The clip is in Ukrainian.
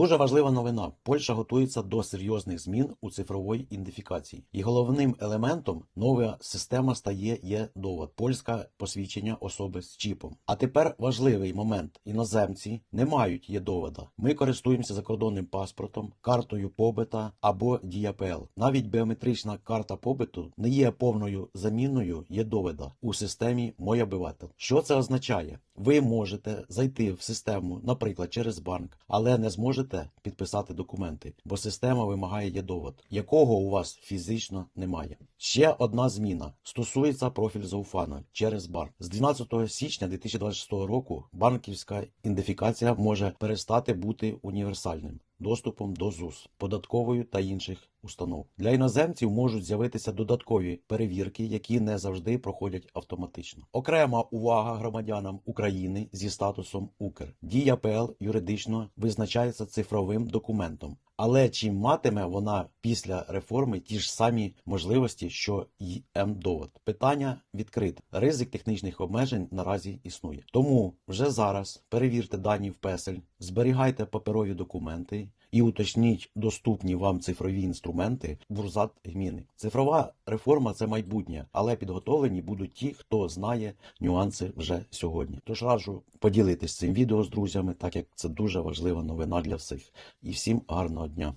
Дуже важлива новина. Польща готується до серйозних змін у цифрової ідентифікації. І головним елементом нова система стає є довод польське посвідчення особи з чіпом. А тепер важливий момент: іноземці не мають є довода. Ми користуємося закордонним паспортом, картою побита або діапл. Навіть біометрична карта побиту не є повною заміною є довода у системі «Мой обиватель». Що це означає? Ви можете зайти в систему, наприклад, через банк, але не зможете підписати документи, бо система вимагає є довод, якого у вас фізично немає. Ще одна зміна стосується профіль Зауфана через банк. З 12 січня 2026 року банківська ідентифікація може перестати бути універсальним доступом до ЗУС, податковою та інших установ. Для іноземців можуть з'явитися додаткові перевірки, які не завжди проходять автоматично. Окрема увага громадянам України зі статусом Укр. Дія ПЛ юридично визначається цифровим документом. Але чи матиме вона після реформи ті ж самі можливості, що й М-довод? Питання відкрите. Ризик технічних обмежень наразі існує. Тому вже зараз перевірте дані в песель, зберігайте паперові документи і уточніть доступні вам цифрові інструменти бурзат гміни. Цифрова реформа це майбутнє, але підготовлені будуть ті, хто знає нюанси вже сьогодні. Тож раджу поділитись цим відео з друзями, так як це дуже важлива новина для всіх. І всім гарного дня.